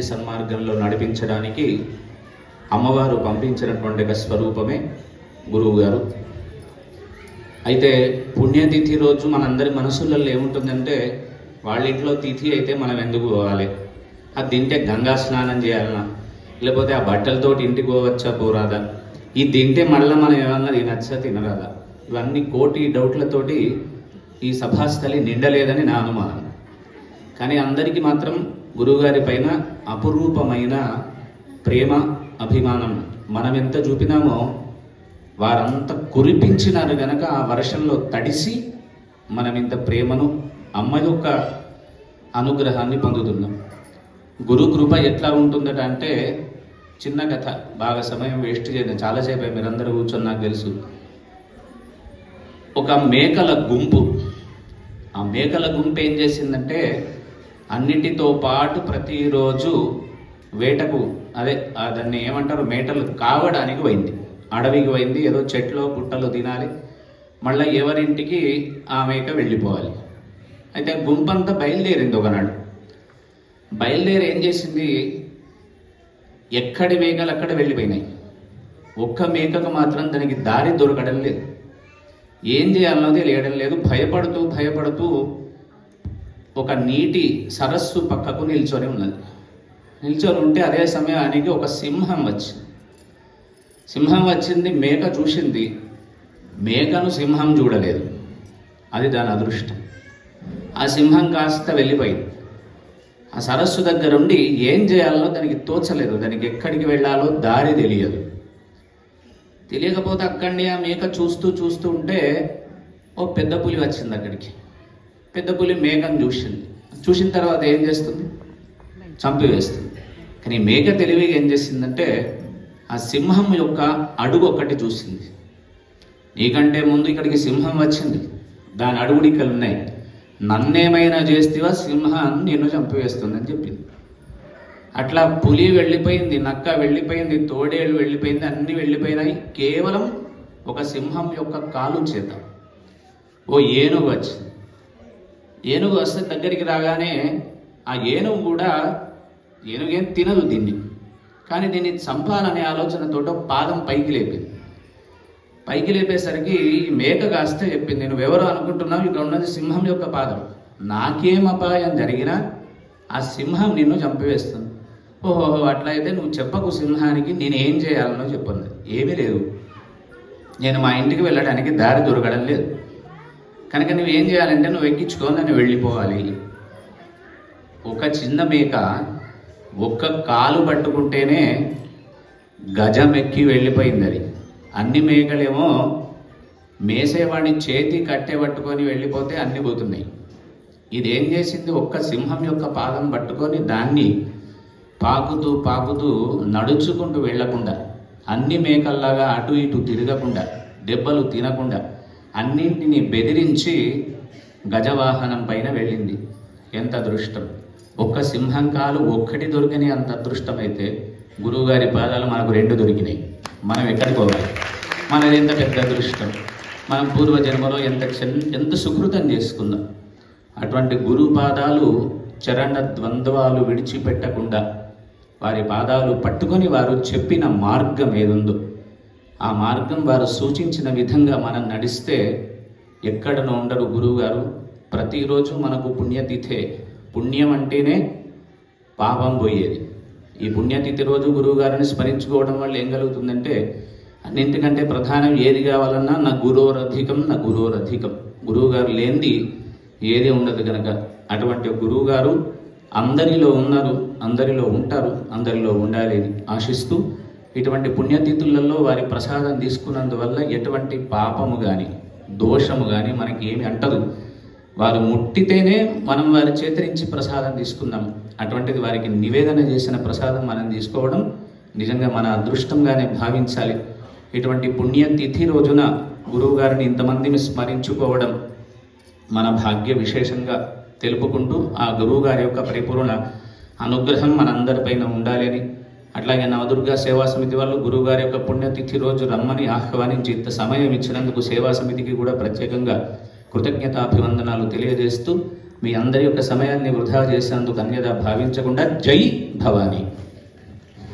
సన్మార్గంలో నడిపించడానికి అమ్మవారు పంపించినటువంటి ఒక స్వరూపమే గురువు గారు. అయితే పుణ్యతిథి రోజు మనందరి మనసులలో ఏముంటుందంటే వాళ్ళ ఇంట్లో తిథి అయితే మనం ఎందుకు పోవాలి? అది తింటే గంగా స్నానం చేయాలన్నా లేకపోతే ఆ బట్టలతోటి ఇంటికి పోవచ్చా పోరాదా? ఇది తింటే మళ్ళీ మనం ఏమన్నా తినచ్చా తినరాదా? ఇవన్నీ కోటి డౌట్లతోటి ఈ సభాస్థలి నిండలేదని నా అనుమానం. కానీ అందరికీ మాత్రం గురువుగారి పైన అపురూపమైన ప్రేమ అభిమానం మనం ఎంత చూపినామో వారంతా కురిపించినారు గనక ఆ వర్షంలో తడిసి మనం ఇంత ప్రేమను అమ్మ యొక్క అనుగ్రహాన్ని పొందుతున్నాం. గురు కృప ఎట్లా ఉంటుందట అంటే చిన్న కథ బాగా సమయం వేస్ట్ చేయను చాలాసేపు మీరందరూ కూర్చొని నాకు తెలుసు. ఒక మేకల గుంపు. ఆ మేకల గుంపు ఏం చేసిందంటే అన్నిటితో పాటు ప్రతిరోజు వేటకు అదే దాన్ని ఏమంటారు మేటలు కావడానికి పోయింది. అడవికి పోయింది ఏదో చెట్లు పుట్టలు తినాలి. మళ్ళీ ఎవరింటికి ఆ మేక వెళ్ళిపోవాలి. అయితే గుంపంతా బయలుదేరింది ఒకనాడు. బయలుదేరి ఏం చేసింది? ఎక్కడి మేకలు అక్కడ వెళ్ళిపోయినాయి. ఒక్క మేకకు మాత్రం దానికి దారి దొరకడం లేదు. ఏం చేయాలన్నది లేయడం లేదు. భయపడుతూ భయపడుతూ ఒక నీటి సరస్సు పక్కకు నిల్చొని ఉన్నది. నిల్చొని ఉంటే అదే సమయానికి ఒక సింహం వచ్చింది. సింహం వచ్చింది మేక చూసింది. మేకను సింహం చూడలేదు. అది దాని అదృష్టం. ఆ సింహం కాస్త వెళ్ళిపోయింది. ఆ సరస్సు దగ్గర ఉండి ఏం చేయాలో దానికి తోచలేదు. దానికి ఎక్కడికి వెళ్ళాలో దారి తెలియదు. తెలియకపోతే అక్కడిని ఆ మేక చూస్తూ చూస్తూ ఉంటే ఓ పెద్ద పులి వచ్చింది అక్కడికి. పెద్ద పులి మేకను చూసింది. చూసిన తర్వాత ఏం చేస్తుంది? చంపివేస్తుంది. కానీ మేక తెలివిగా ఏం చేసిందంటే ఆ సింహం యొక్క అడుగు ఒక్కటి చూసింది. నీకంటే ముందు ఇక్కడికి సింహం వచ్చింది. దాని అడుగులు ఇక్కడ ఉన్నాయి. నన్నేమైనా చేస్తేవా సింహం నిన్ను చంపివేస్తుందని చెప్పింది. అట్లా పులి వెళ్ళిపోయింది నక్క వెళ్ళిపోయింది తోడేళ్ళు వెళ్ళిపోయింది అన్నీ వెళ్ళిపోయినాయి. కేవలం ఒక సింహం యొక్క కాలు చేత. ఓ ఏనుగు వచ్చింది. ఏనుగు వస్తే దగ్గరికి రాగానే ఆ ఏనుగు కూడా ఏనుగేం తినదు దీన్ని. కానీ దీన్ని చంపాలనే ఆలోచనతో పాదం పైకి లేపింది. పైకి లేపేసరికి ఈ మేక కాస్తే చెప్పింది నేను ఎవరు అనుకుంటున్నావు? ఇక్కడ ఉన్నది సింహం యొక్క పాదం. నాకేం అపాయం జరిగినా ఆ సింహం నిన్ను చంపివేస్తుంది. ఓహో అట్లయితే నువ్వు చెప్పకు సింహానికి నేను ఏం చేయాలనో చెప్పింది. ఏమీ లేదు. నేను మా ఇంటికి వెళ్ళడానికి దారి దొరకడం లేదు. కనుక నువ్వు ఏం చేయాలంటే నువ్వు ఎక్కించుకొని నన్ను వెళ్ళిపోవాలి. ఒక చిన్న మేక ఒక్క కాలు పట్టుకుంటేనే గజం ఎక్కి వెళ్ళిపోయింది అది. అన్ని మేకలేమో మేసేవాడిని చేతి కట్టె పట్టుకొని వెళ్ళిపోతే అన్ని పోతున్నాయి. ఇదేం చేసింది? ఒక్క సింహం యొక్క పాదం పట్టుకొని దాన్ని పాకుతూ పాకుతూ నడుచుకుంటూ వెళ్ళకుండా అన్ని మేకల్లాగా అటు ఇటు తిరగకుండా దెబ్బలు తినకుండా అన్నింటినీ బెదిరించి గజవాహనం పైన వెళ్ళింది. ఎంత అదృష్టం. ఒక్క సింహం కాలు ఒక్కటి దొరికని అంత అదృష్టమైతే గురువుగారి పాదాలు మనకు రెండు దొరికినాయి. మనం ఎక్కడికి పోవాలి? మనది ఎంత పెద్ద అదృష్టం. మనం పూర్వ జన్మలో ఎంత ఎంత సుకృతం చేసుకుందాం అటువంటి గురు పాదాలు చరణ ద్వంద్వాలు విడిచిపెట్టకుండా వారి పాదాలు పట్టుకొని వారు చెప్పిన మార్గం ఏదుందో ఆ మార్గం వారు సూచించిన విధంగా మనం నడిస్తే ఎక్కడనో ఉండరు గురువుగారు. ప్రతిరోజు మనకు పుణ్యతిథే. పుణ్యం అంటేనే పాపం పోయేది. ఈ పుణ్యతిథి రోజు గురువుగారిని స్మరించుకోవడం వల్ల ఏం కలుగుతుందంటే అన్నింటికంటే ప్రధానం ఏది కావాలన్నా నా గురోరధికం నా గురోరధికం. గురువుగారు లేనిది ఏది ఉండదు కనుక అటువంటి గురువుగారు అందరిలో ఉన్నారు అందరిలో ఉంటారు అందరిలో ఉండాలి ఆశిస్తూ ఇటువంటి పుణ్యతిథులలో వారి ప్రసాదం తీసుకున్నందువల్ల ఎటువంటి పాపము కానీ దోషము కానీ మనకి ఏమి అంటదు. వారు ముట్టితేనే మనం వారి చేతరించి ప్రసాదం తీసుకుందాం. అటువంటిది వారికి నివేదన చేసిన ప్రసాదం మనం తీసుకోవడం నిజంగా మన అదృష్టంగానే భావించాలి. ఇటువంటి పుణ్యతిథి రోజున గురువుగారిని ఇంతమందిని స్మరించుకోవడం మన భాగ్య విశేషంగా తెలుపుకుంటూ ఆ గురువు గారి యొక్క పరిపూర్ణ అనుగ్రహం మనందరిపైన ఉండాలి అని అట్లాగే నవదుర్గా సేవా సమితి వాళ్ళు గురువు గారి యొక్క పుణ్యతిథి రోజు రమ్మని ఆహ్వానించి ఇంత సమయం ఇచ్చినందుకు సేవా సమితికి కూడా ప్రత్యేకంగా కృతజ్ఞతాభివందనాలు తెలియజేస్తూ మీ అందరి యొక్క సమయాన్ని వృధా చేసినందుకు అన్యదా భావించకుండా జై భవానీ.